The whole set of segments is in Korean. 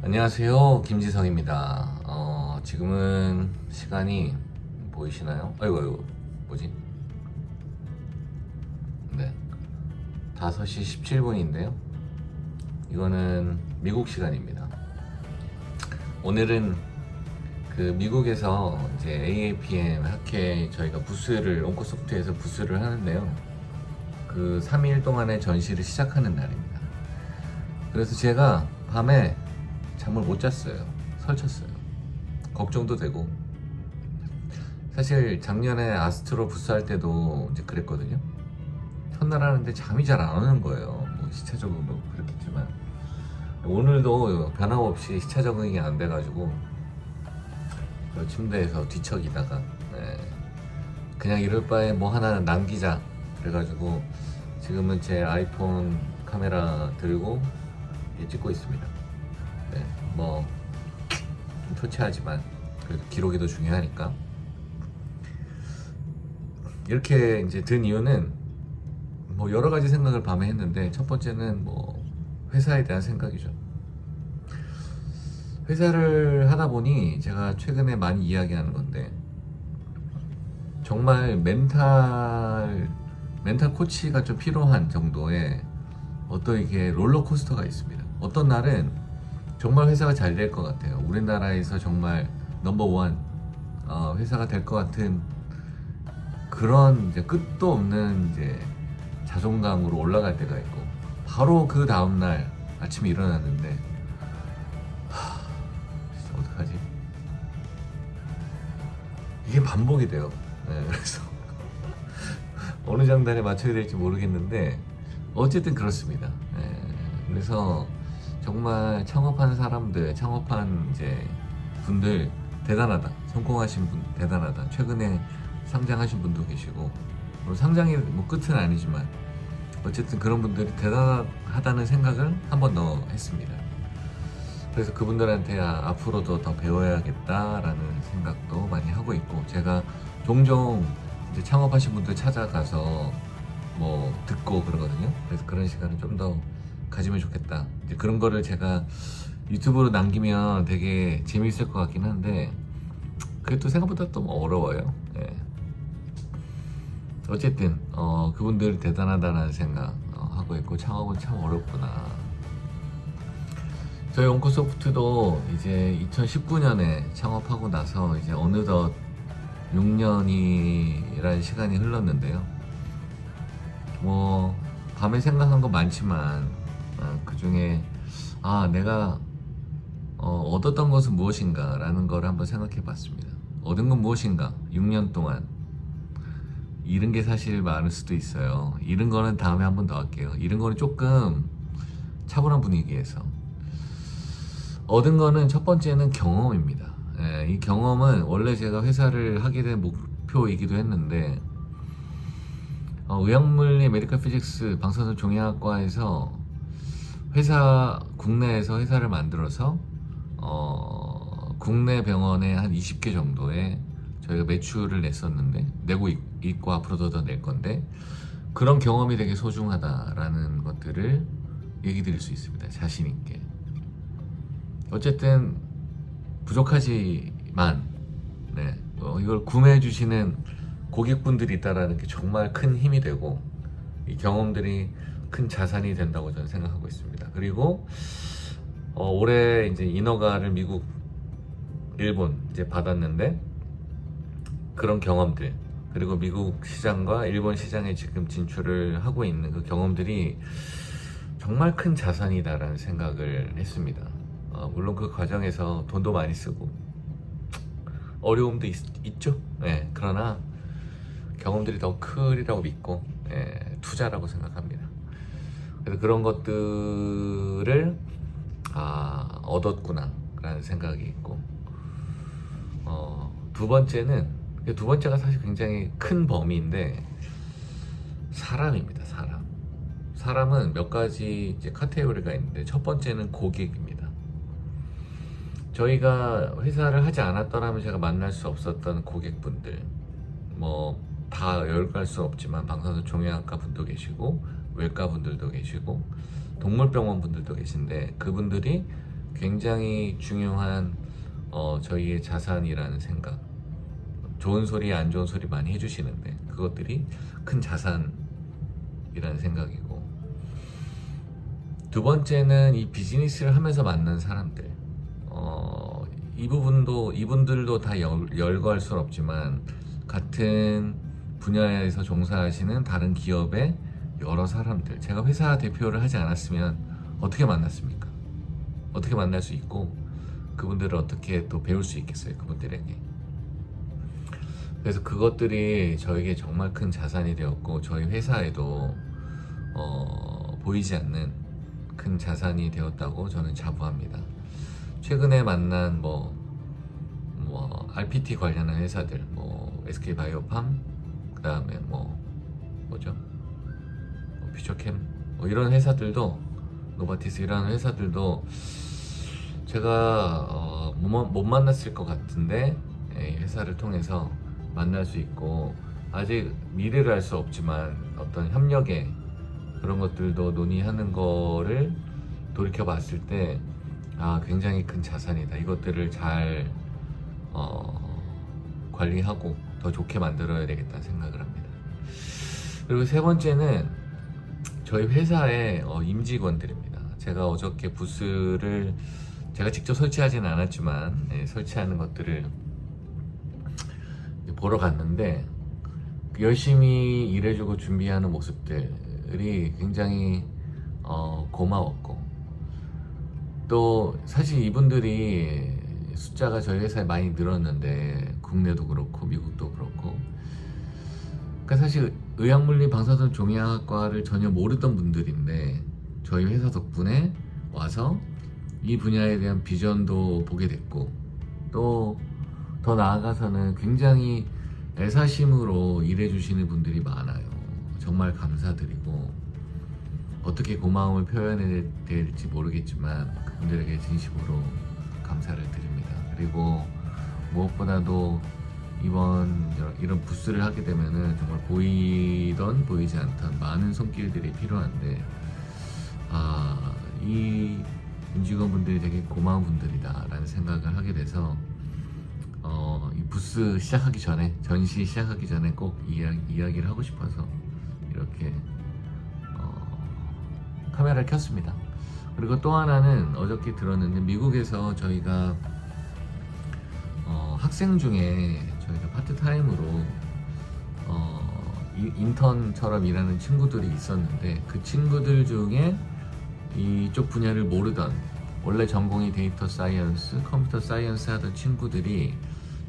안녕하세요. 김지성입니다. 어, 지금은 시간이 보이시나요? 아이고, 아이고, 뭐지? 네. 5시 17분인데요. 이거는 미국 시간입니다. 오늘은 그 미국에서 이제 AAPM 학회 저희가 부스를, 온코소프트에서 부스를 하는데요. 그 3일 동안의 전시를 시작하는 날입니다. 그래서 제가 밤에 잠을 못 잤어요. 설쳤어요. 걱정도 되고. 사실 작년에 아스트로 부스할 때도 이제 그랬거든요. 첫날 하는데 잠이 잘 안 오는 거예요. 뭐 시차 적응도 그랬겠지만. 오늘도 변함없이 시차 적응이 안 돼가지고 그 침대에서 뒤척이다가 네. 그냥 이럴 바에 뭐 하나 남기자 그래가지고 지금은 제 아이폰 카메라 들고 찍고 있습니다. 네, 뭐좀 초췌하지만 그래도 기록이 더 중요하니까 이렇게 이제 든 이유는 뭐 여러 가지 생각을 밤에 했는데 첫 번째는 뭐 회사에 대한 생각이죠. 회사를 하다 보니 제가 최근에 많이 이야기하는 건데 정말 멘탈 멘탈 코치가 좀 필요한 정도의 어떤 이게 롤러코스터가 있습니다. 어떤 날은 정말 회사가 잘 될 것 같아요. 우리나라에서 정말 넘버원 어, 회사가 될 것 같은 그런 이제 끝도 없는 이제 자존감으로 올라갈 때가 있고 바로 그 다음 날 아침에 일어났는데 하, 어떡하지? 이게 반복이 돼요. 네, 그래서 어느 장단에 맞춰야 될지 모르겠는데 어쨌든 그렇습니다. 예, 그래서 정말 창업하는 사람들, 창업한 이제 분들 대단하다. 성공하신 분 대단하다. 최근에 상장하신 분도 계시고 상장이 뭐 끝은 아니지만 어쨌든 그런 분들이 대단하다는 생각을 한 번 더 했습니다. 그래서 그분들한테 아, 앞으로도 더 배워야겠다라는 생각도 많이 하고 있고 제가 종종 이제 창업하신 분들 찾아가서 뭐 듣고 그러거든요. 그래서 그런 시간을 좀더 가지면 좋겠다. 이제 그런 거를 제가 유튜브로 남기면 되게 재미있을 것 같긴 한데 그게 또 생각보다 또 어려워요. 예. 어쨌든 어, 그분들 대단하다는 생각 어, 하고 있고 창업은 참 어렵구나. 저희 온코소프트도 이제 2019년에 창업하고 나서 이제 어느덧 6년이라는 시간이 흘렀는데요. 뭐 밤에 생각한 거 많지만 그 중에 아 내가 어, 얻었던 것은 무엇인가 라는 걸 한번 생각해 봤습니다. 얻은 건 무엇인가? 6년 동안 잃은 게 사실 많을 수도 있어요. 잃은 거는 다음에 한번 더 할게요. 잃은 거는 조금 차분한 분위기에서 얻은 거는 첫 번째는 경험입니다. 예, 이 경험은 원래 제가 회사를 하게 된 목표이기도 했는데 어, 의학물리 메디컬 피직스 방사선 종양학과에서 회사 국내에서 회사를 만들어서 어, 국내 병원에 한 20개 정도의 저희가 매출을 냈었는데 내고 있, 있고 앞으로도 더 낼 건데 그런 경험이 되게 소중하다라는 것들을 얘기 드릴 수 있습니다. 자신 있게. 어쨌든 부족하지만 네, 어, 이걸 구매해 주시는 고객분들이 있다라는 게 정말 큰 힘이 되고 이 경험들이 큰 자산이 된다고 저는 생각하고 있습니다. 그리고 어, 올해 이제 인허가를 미국, 일본 이제 받았는데 그런 경험들 그리고 미국 시장과 일본 시장에 지금 진출을 하고 있는 그 경험들이 정말 큰 자산이다라는 생각을 했습니다. 어, 물론 그 과정에서 돈도 많이 쓰고 어려움도 있, 죠 네, 그러나 경험들이 더 크리라고 믿고 예, 투자라고 생각합니다. 그런 것들을 아, 얻었구나라는 생각이 있고 어, 두 번째는 그두 번째가 사실 굉장히 큰 범위인데 사람입니다. 사람. 사람은 몇 가지 이제 카테고리가 있는데 첫 번째는 고객입니다. 저희가 회사를 하지 않았더라면 제가 만날 수 없었던 고객분들 뭐 다 열갈 수 없지만 방사선 종양학과 분도 계시고 외과 분들도 계시고 동물병원 분들도 계신데 그분들이 굉장히 중요한 어, 저희의 자산이라는 생각. 좋은 소리, 안 좋은 소리 많이 해주시는데 그것들이 큰 자산이라는 생각이고 두 번째는 이 비즈니스를 하면서 만난 사람들. 어, 이 부분도 이분들도 다 열, 열거할 수는 없지만 같은 분야에서 종사하시는 다른 기업의 여러 사람들. 제가 회사 대표를 하지 않았으면 어떻게 만났습니까? 어떻게 만날 수 있고 그분들을 어떻게 또 배울 수 있겠어요? 그분들에게. 그래서 그것들이 저에게 정말 큰 자산이 되었고 저희 회사에도 어, 보이지 않는 큰 자산이 되었다고 저는 자부합니다. 최근에 만난 뭐, 뭐 RPT 관련한 회사들, 뭐 SK 바이오팜, 그 다음에 뭐 뭐죠? 뭐 퓨처캠, 뭐 이런 회사들도 노바티스 이런 회사들도 제가 어, 못, 못 만났을 것 같은데 예, 이 회사를 통해서 만날 수 있고 아직 미래를 알 수 없지만 어떤 협력의 그런 것들도 논의하는 거를 돌이켜 봤을 때 아, 굉장히 큰 자산이다. 이것들을 잘 어, 관리하고 더 좋게 만들어야 되겠다는 생각을 합니다. 그리고 세 번째는 저희 회사의 어, 임직원들입니다. 제가 어저께 부스를 제가 직접 설치하지는 않았지만 예, 설치하는 것들을 보러 갔는데 열심히 일해주고 준비하는 모습들이 굉장히 어, 고마웠고 또 사실 이분들이 숫자가 저희 회사에 많이 늘었는데 국내도 그렇고 미국도 그렇고 그러니까 사실 의학물리 방사선 종양학과를 전혀 모르던 분들인데 저희 회사 덕분에 와서 이 분야에 대한 비전도 보게 됐고 또 더 나아가서는 굉장히 애사심으로 일해주시는 분들이 많아요. 정말 감사드리고 어떻게 고마움을 표현해야 될지 모르겠지만 그분들에게 진심으로 감사를 드립니다. 그리고 무엇보다도 이번 이런 부스를 하게 되면은 정말 보이던 보이지 않던 많은 손길들이 필요한데 아, 이 임직원분들이 되게 고마운 분들이다라는 생각을 하게 돼서 어, 이 부스 시작하기 전에 전시 시작하기 전에 꼭 이야, 이야기를 하고 싶어서 이렇게 어, 카메라를 켰습니다. 그리고 또 하나는 어저께 들었는데 미국에서 저희가 어, 학생 중에 저희가 파트타임으로 어, 이- 인턴처럼 일하는 친구들이 있었는데 그 친구들 중에 이쪽 분야를 모르던 원래 전공이 데이터 사이언스, 컴퓨터 사이언스 하던 친구들이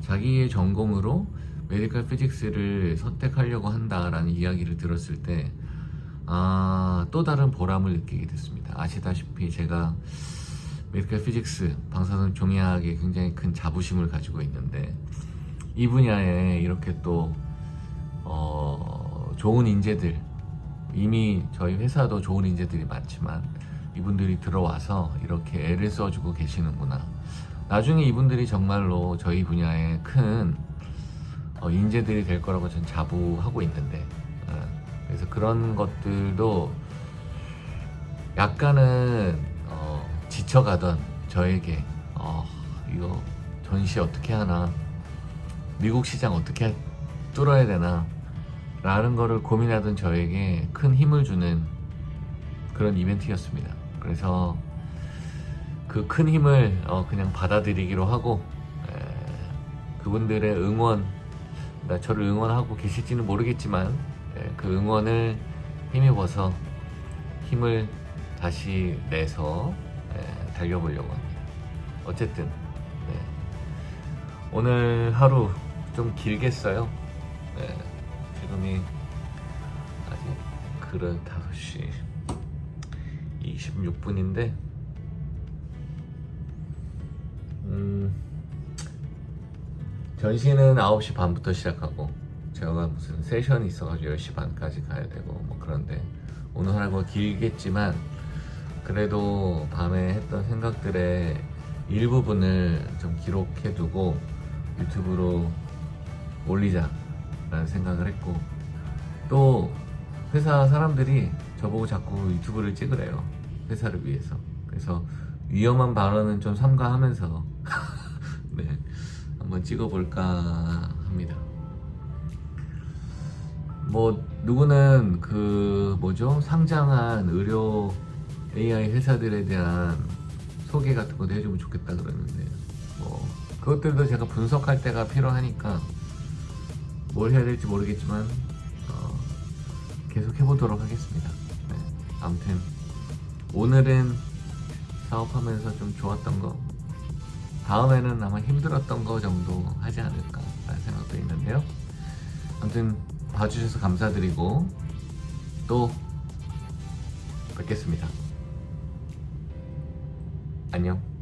자기의 전공으로 메디컬 피직스를 선택하려고 한다라는 이야기를 들었을 때 아, 또 다른 보람을 느끼게 됐습니다. 아시다시피 제가 메디컬 피직스, 방사선 종양학에 굉장히 큰 자부심을 가지고 있는데 이 분야에 이렇게 또 어, 좋은 인재들 이미 저희 회사도 좋은 인재들이 많지만 이분들이 들어와서 이렇게 애를 써주고 계시는구나. 나중에 이분들이 정말로 저희 분야에 큰 어, 인재들이 될 거라고 전 자부하고 있는데 어, 그래서 그런 것들도 약간은 어, 지쳐가던 저에게 어, 이거 전시 어떻게 하나 미국 시장 어떻게 뚫어야 되나 라는 거를 고민하던 저에게 큰 힘을 주는 그런 이벤트였습니다. 그래서 그 큰 힘을 어, 그냥 받아들이기로 하고 에, 그분들의 응원, 나 저를 응원하고 계실지는 모르겠지만 에, 그 응원을 힘입어서 힘을 다시 내서 에, 달려보려고 합니다. 어쨌든 네. 오늘 하루 좀 길겠어요. 네. 지금이 아직 그릇 5시 26분인데 음, 전시는 9시 반부터 시작하고 제가 무슨 세션이 있어가지고 10시 반까지 가야 되고 뭐 그런데 오늘 하루가 길겠지만 그래도 밤에 했던 생각들의 일부분을 좀 기록해두고 유튜브로 올리자라는 생각을 했고 또 회사 사람들이 저보고 자꾸 유튜브를 찍으래요. 회사를 위해서. 그래서 위험한 발언은 좀 삼가하면서 네 한번 찍어볼까 합니다. 뭐 누구는 그 뭐죠? 상장한 의료 AI 회사들에 대한 소개 같은 것도 해주면 좋겠다 그러는데 뭐 그것들도 제가 분석할 때가 필요하니까 뭘 해야 될지 모르겠지만 어, 계속 해보도록 하겠습니다. 네, 아무튼 오늘은 사업하면서 좀 좋았던 거 다음에는 아마 힘들었던 거 정도 하지 않을까 라는 생각도 있는데요. 아무튼 봐주셔서 감사드리고 또 뵙겠습니다. 안녕.